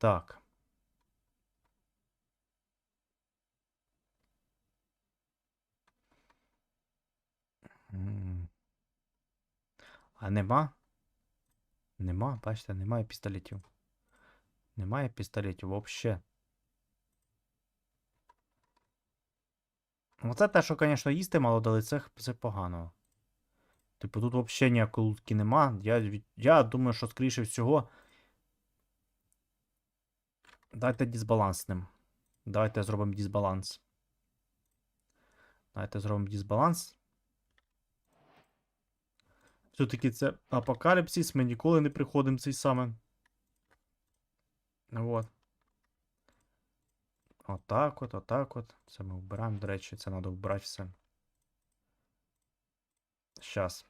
Так. А нема? Нема, бачите, немає пістолетів. Немає пістолетів взагалі. Оце те, що, звісно, їсти мало дали, це, це погано. Типу, тут взагалі ніякої лутки нема. Я, я думаю, що, скоріше всього. Дайте дисбаланс з ним. Давайте зробимо дисбаланс. Давайте зробимо дисбаланс. Все-таки це апокаліпсис, ми ніколи не приходимо цей саме. Вот. Отак от, отак от. Це ми вбираємо, до речі, це треба вбирати все. Щас.